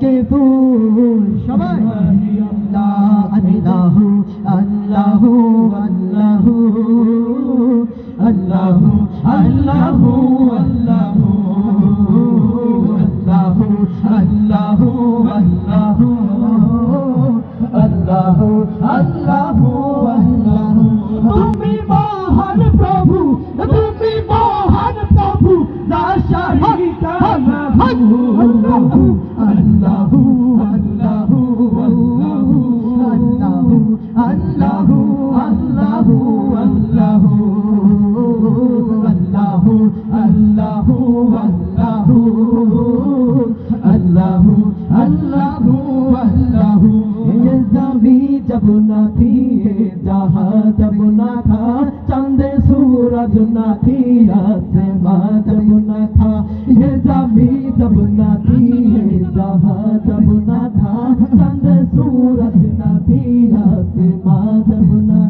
কে ফুল। সবাই। আল্লাহ আল্লাহ আল্লাহ আল্লাহ আল্লাহ আল্লাহ। আল্লাহ আল্লাহ তুমি মহান প্রভু তুমি মহান প্রভু দাশারিকা প্রভু আল্লাহ। जब न थी जहाँ जब न था चंदे सूरज न थी आसमां जब न था ये जमी जब न थी जहाँ जब न था चंदे सूरज न थी आसमां जब न